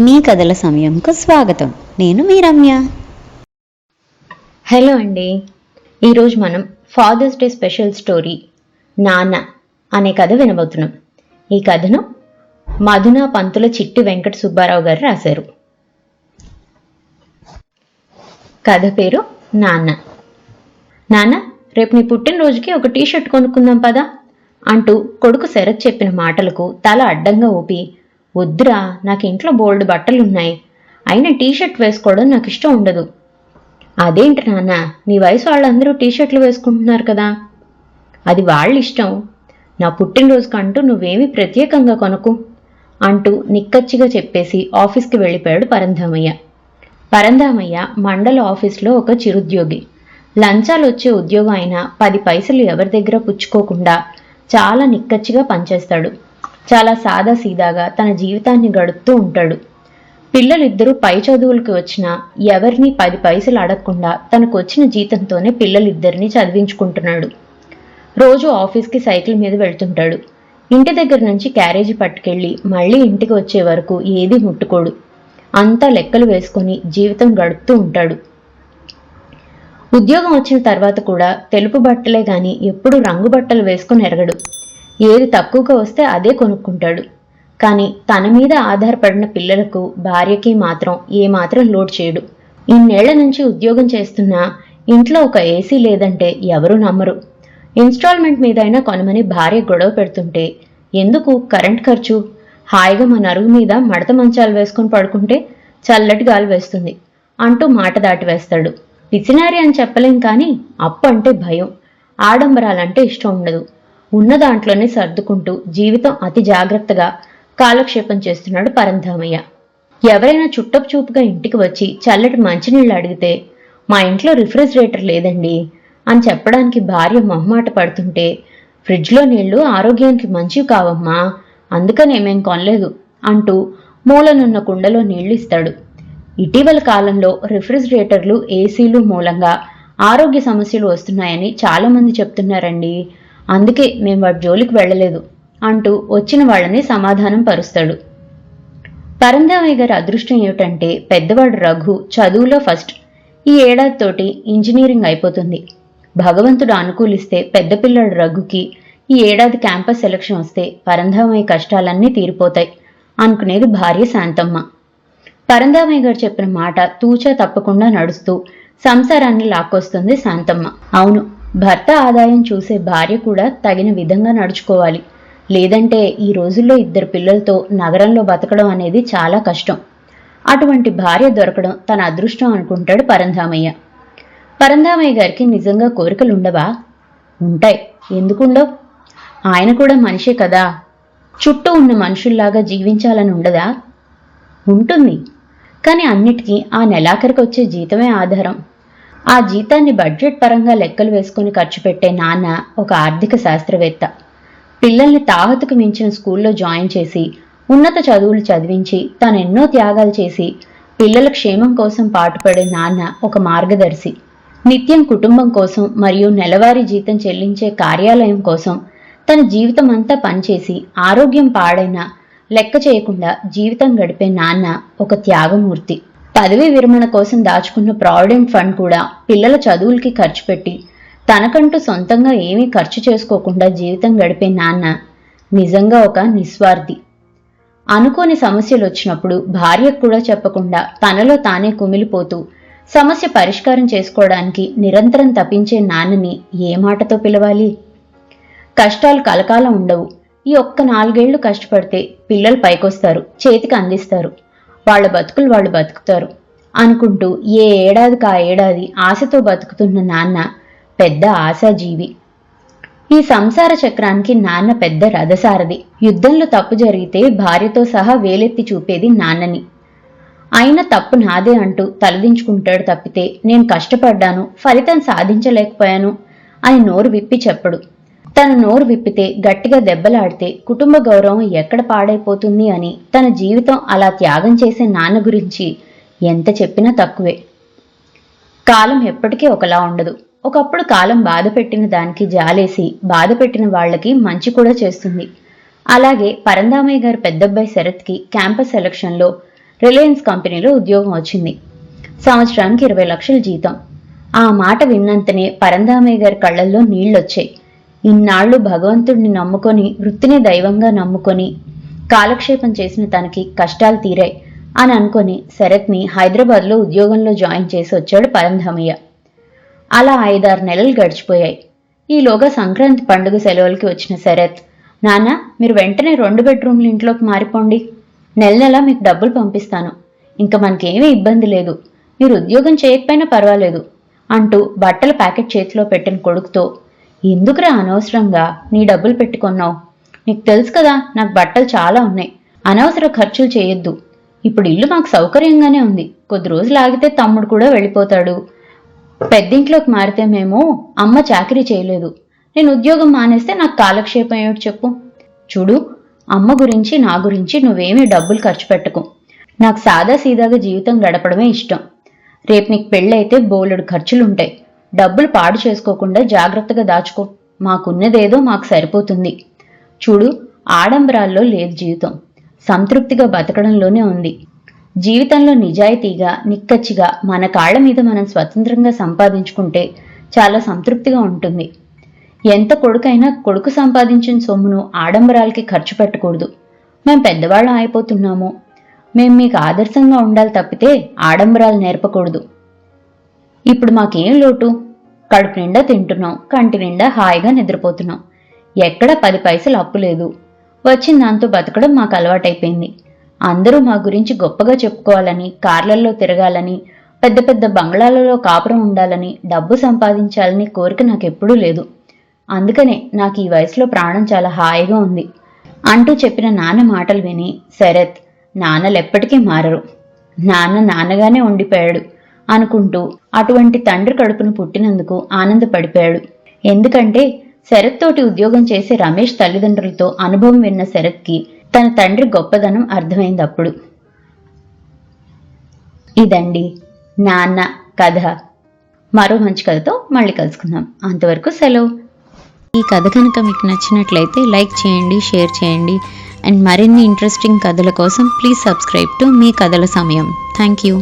మీ కథల సమయంకు స్వాగతం. నేను మీ రమ్య హలో అండి. ఈరోజు మనం ఫాదర్స్ డే స్పెషల్ స్టోరీ నాన్న అనే కథ వినబోతున్నాం. ఈ కథను మధున పంతుల చిట్టి వెంకట సుబ్బారావు గారు రాశారు. కథ పేరు నాన్న. నాన్న రేపు నీ పుట్టినరోజుకి ఒక టీషర్ట్ కొనుక్కుందాం పదా అంటూ కొడుకు శరత్ చెప్పిన మాటలకు తల అడ్డంగా ఊపి వద్దురా నాకు ఇంట్లో బోల్డ్ బట్టలున్నాయి. అయినా టీషర్ట్ వేసుకోవడం నాకు ఇష్టం ఉండదు. అదేంటి నాన్న నీ వయసు వాళ్ళందరూ టీషర్ట్లు వేసుకుంటున్నారు కదా. అది వాళ్ళ ఇష్టం నా పుట్టినరోజుకంటూ నువ్వేమీ ప్రత్యేకంగా కొనుకు అంటూ నిక్కచ్చిగా చెప్పేసి ఆఫీస్కి వెళ్ళిపోయాడు పరంధామయ్య. పరంధామయ్య మండల ఆఫీస్లో ఒక చిరుద్యోగి. లంచాలు వచ్చే ఉద్యోగం అయినా పది పైసలు ఎవరి దగ్గర పుచ్చుకోకుండా చాలా నిక్కచ్చిగా పనిచేస్తాడు. చాలా సాదాసీదాగా తన జీవితాన్ని గడుపుతూ ఉంటాడు. పిల్లలిద్దరూ పై చదువులకు వచ్చినా ఎవరిని పది పైసలు అడగకుండా తనకు వచ్చిన జీతంతోనే పిల్లలిద్దరిని చదివించుకుంటున్నాడు. రోజు ఆఫీస్కి సైకిల్ మీద వెళ్తుంటాడు. ఇంటి దగ్గర నుంచి క్యారేజీ పట్టుకెళ్ళి మళ్ళీ ఇంటికి వచ్చే వరకు ఏదీ ముట్టుకోడు. అంతా లెక్కలు వేసుకొని జీవితం గడుపుతూ ఉంటాడు. ఉద్యోగం వచ్చిన తర్వాత కూడా తెలుపు బట్టలే గాని ఎప్పుడు రంగు బట్టలు వేసుకుని ఎరగడు. ఏది తక్కువగా వస్తే అదే కొనుక్కుంటాడు. కానీ తన మీద ఆధారపడిన పిల్లలకు భార్యకి మాత్రం ఏమాత్రం లోడ్ చేయడు. ఇన్నేళ్ళ నుంచి ఉద్యోగం చేస్తున్నా ఇంట్లో ఒక ఏసీ లేదంటే ఎవరూ నమ్మరు. ఇన్స్టాల్మెంట్ మీదైనా కొనమని భార్య గొడవ పెడుతుంటే ఎందుకు కరెంట్ ఖర్చు? హాయిగా మన అరుగు మీద మడత మంచాలు వేసుకొని పడుకుంటే చల్లటి గాలి వేస్తుంది అంటూ మాట దాటి వేస్తాడు. పిసినారి అని చెప్పలేం కానీ అప్పు అంటే భయం. ఆడంబరాలంటే ఇష్టం ఉండదు. ఉన్న దాంట్లోనే సర్దుకుంటూ జీవితం అతి జాగ్రత్తగా కాలక్షేపం చేస్తున్నాడు పరంధామయ్య. ఎవరైనా చుట్టపు చూపుగా ఇంటికి వచ్చి చల్లటి మంచినీళ్ళు అడిగితే మా ఇంట్లో రిఫ్రిజిరేటర్ లేదండి అని చెప్పడానికి భార్య మొహమాట పడుతుంటే ఫ్రిడ్జ్లో నీళ్ళు ఆరోగ్యానికి మంచివి కావమ్మా అందుకనే మేం కొనలేదు అంటూ మూలనున్న కుండలో నీళ్ళు ఇస్తాడు. ఇటీవల కాలంలో రిఫ్రిజిరేటర్లు ఏసీలు మూలంగా ఆరోగ్య సమస్యలు వస్తున్నాయని చాలామంది చెప్తున్నారండి. అందుకే మేము వాడి జోలికి వెళ్ళలేదు అంటూ వచ్చిన వాళ్ళని సమాధానం పరుస్తాడు. పరంధామయ్య గారి అదృష్టం ఏమిటంటే పెద్దవాడు రఘు చదువులో ఫస్ట్ ఈ ఏడాదితోటి ఇంజనీరింగ్ అయిపోతుంది. భగవంతుడు అనుకూలిస్తే పెద్ద పిల్లడు రఘుకి ఈ ఏడాది క్యాంపస్ సెలక్షన్ వస్తే పరంధామయ్య కష్టాలన్నీ తీరిపోతాయి అనుకునేది భార్య శాంతమ్మ. పరంధామయ్య గారు చెప్పిన మాట తూచా తప్పకుండా నడుస్తూ సంసారాన్ని లాక్కొస్తుంది శాంతమ్మ. అవును భర్త ఆదాయం చూసే భార్య కూడా తగిన విధంగా నడుచుకోవాలి. లేదంటే ఈ రోజుల్లో ఇద్దరు పిల్లలతో నగరంలో బతకడం అనేది చాలా కష్టం. అటువంటి భార్య దొరకడం తన అదృష్టం అనుకుంటాడు పరంధామయ్య. పరంధామయ్య గారికి నిజంగా కోరికలు ఉండవా? ఉంటాయి. ఎందుకుండవు? ఆయన కూడా మనిషే కదా. చుట్టూ ఉన్న మనుషుల్లాగా జీవించాలని ఉండదా? ఉంటుంది. కానీ అన్నిటికీ ఆ నెలాఖరికి వచ్చే జీతమే ఆధారం. ఆ జీతాన్ని బడ్జెట్ పరంగా లెక్కలు వేసుకుని ఖర్చు పెట్టే నాన్న ఒక ఆర్థిక శాస్త్రవేత్త. పిల్లల్ని తాహతుకు మించిన స్కూల్లో జాయిన్ చేసి ఉన్నత చదువులు చదివించి తను ఎన్నో త్యాగాలు చేసి పిల్లల క్షేమం కోసం పాటుపడే నాన్న ఒక మార్గదర్శి. నిత్యం కుటుంబం కోసం మరియు నెలవారీ జీతం చెల్లించే కార్యాలయం కోసం తన జీవితం అంతా పనిచేసి ఆరోగ్యం పాడైనా లెక్క చేయకుండా జీవితం గడిపే నాన్న ఒక త్యాగమూర్తి. పదవీ విరమణ కోసం దాచుకున్న ప్రావిడెంట్ ఫండ్ కూడా పిల్లల చదువులకి ఖర్చు పెట్టి తనకంటూ సొంతంగా ఏమీ ఖర్చు చేసుకోకుండా జీవితం గడిపే నాన్న నిజంగా ఒక నిస్వార్థి. అనుకోని సమస్యలు వచ్చినప్పుడు భార్యకు కూడా చెప్పకుండా తనలో తానే కుమిలిపోతూ సమస్య పరిష్కారం చేసుకోవడానికి నిరంతరం తప్పించే నాన్నని ఏ మాటతో పిలవాలి? కష్టాలు కలకాలం ఉండవు. ఈ ఒక్క నాలుగేళ్ళు కష్టపడితే పిల్లలు పైకొస్తారు చేతికి అందిస్తారు. వాళ్ళ బతుకులు వాళ్ళు బతుకుతారు అనుకుంటూ ఏ ఏడాదికి ఆ ఏడాది ఆశతో బతుకుతున్న నాన్న పెద్ద ఆశాజీవి. ఈ సంసార చక్రానికి నాన్న పెద్ద రథసారథి. యుద్ధంలో తప్పు జరిగితే భార్యతో సహా వేలెత్తి చూపేది నాన్నని. అయినా తప్పు నాదే అంటూ తలదించుకుంటాడు తప్పితే నేను కష్టపడ్డాను ఫలితం సాధించలేకపోయాను అని నోరు విప్పి చెప్పడు. తన నోరు విప్పితే గట్టిగా దెబ్బలాడితే కుటుంబ గౌరవం ఎక్కడ పాడైపోతుంది అని తన జీవితం అలా త్యాగం చేసే నాన్న గురించి ఎంత చెప్పినా తక్కువే. కాలం ఎప్పటికీ ఒకలా ఉండదు. ఒకప్పుడు కాలం బాధ పెట్టిన దానికి జాలేసి బాధ పెట్టిన వాళ్ళకి మంచి కూడా చేస్తుంది. అలాగే పరందామయ్య గారి పెద్దబ్బాయి శరత్కి క్యాంపస్ సెలక్షన్లో రిలయన్స్ కంపెనీలో ఉద్యోగం వచ్చింది. సంవత్సరానికి ఇరవై లక్షల జీతం. ఆ మాట విన్నంతనే పరందామయ్య గారి కళ్ళల్లో నీళ్ళొచ్చాయి ఇన్నాళ్ళు భగవంతుడిని నమ్ముకొని వృత్తిని దైవంగా నమ్ముకొని కాలక్షేపం చేసిన తనకి కష్టాలు తీరాయి అని అనుకొని శరత్ని హైదరాబాద్లో ఉద్యోగంలో జాయిన్ చేసి వచ్చాడు పరంధామయ్య. అలా ఐదారు నెలలు గడిచిపోయాయి. ఈలోగా సంక్రాంతి పండుగ సెలవులకి వచ్చిన శరత్ నాన్న మీరు వెంటనే రెండు బెడ్రూమ్ల ఇంట్లోకి మారిపోండి. నెల నెల మీకు డబ్బులు పంపిస్తాను. ఇంకా మనకేమీ ఇబ్బంది లేదు. మీరు ఉద్యోగం చేయకపోయినా పర్వాలేదు అంటూ బట్టల ప్యాకెట్ చేతిలో పెట్టిన కొడుకుతో ఎందుకురా అనవసరంగా నీ డబ్బులు పెట్టుకున్నావు? నీకు తెలుసు కదా నాకు బట్టలు చాలా ఉన్నాయి. అనవసర ఖర్చులు చేయొద్దు. ఇప్పుడు ఇల్లు మాకు సౌకర్యంగానే ఉంది. కొద్ది రోజులు ఆగితే తమ్ముడు కూడా వెళ్ళిపోతాడు. పెద్దింట్లోకి మారితే మేము అమ్మ చాకరీ చేయలేదు. నేను ఉద్యోగం మానేస్తే నాకు కాలక్షేపం ఏమిటి చెప్పు? చూడు అమ్మ గురించి నా గురించి నువ్వేమీ డబ్బులు ఖర్చు పెట్టకు. నాకు సాదా సీదాగా జీవితం గడపడమే ఇష్టం. రేపు నీకు పెళ్ళైతే బోలెడు ఖర్చులుంటాయి. డబ్బులు పాడు చేసుకోకుండా జాగ్రత్తగా దాచుకో. మాకున్నదేదో మాకు సరిపోతుంది. చూడు ఆడంబరాల్లో లేదు జీవితం. సంతృప్తిగా బతకడంలోనే ఉంది. జీవితంలో నిజాయితీగా నిక్కచ్చిగా మన కాళ్ళ మీద మనం స్వతంత్రంగా సంపాదించుకుంటే చాలా సంతృప్తిగా ఉంటుంది. ఎంత కొడుకైనా కొడుకు సంపాదించిన సొమ్మును ఆడంబరాలకి ఖర్చు పెట్టకూడదు. మేం పెద్దవాళ్ళం అయిపోతున్నాము. మేం మీకు ఆదర్శంగా ఉండాలి తప్పితే ఆడంబరాలు నేర్పకూడదు. ఇప్పుడు మాకేం లోటు? కడుపు నిండా తింటున్నాం కంటి నిండా హాయిగా నిద్రపోతున్నాం. ఎక్కడ పది పైసలు అప్పు లేదు. వచ్చిన దాంతో బతకడం మాకు అలవాటైపోయింది అందరూ మా గురించి గొప్పగా చెప్పుకోవాలని కార్లల్లో తిరగాలని పెద్ద పెద్ద బంగ్లాలలో కాపురం ఉండాలని డబ్బు సంపాదించాలని కోరిక నాకెప్పుడూ లేదు. అందుకనే నాకు ఈ వయసులో ప్రాణం చాలా హాయిగా ఉంది. అంటూ చెప్పిన నాన్న మాటలు విని శరత్ నాన్నలెప్పటికీ మారరు. నాన్న నాన్నగానే ఉండిపోయాడు. అనుకుంటూ అటువంటి తండ్రి కడుపును పుట్టినందుకు ఆనందపడిపోయాడు. ఎందుకంటే శరత్ తోటి ఉద్యోగం చేసే రమేష్ తల్లిదండ్రులతో అనుభవం విన్న శరత్కి తన తండ్రి గొప్పదనం అర్థమైంది అప్పుడు. ఇదండి నాన్న కథ. మరో మంచి కథతో మళ్ళీ కలుసుకుందాం. అంతవరకు సెలవు. ఈ కథ కనుక మీకు నచ్చినట్లయితే లైక్ చేయండి షేర్ చేయండి. అండ్ మరిన్ని ఇంట్రెస్టింగ్ కథల కోసం ప్లీజ్ సబ్స్క్రైబ్ టు మీ కథల సమయం. Thank you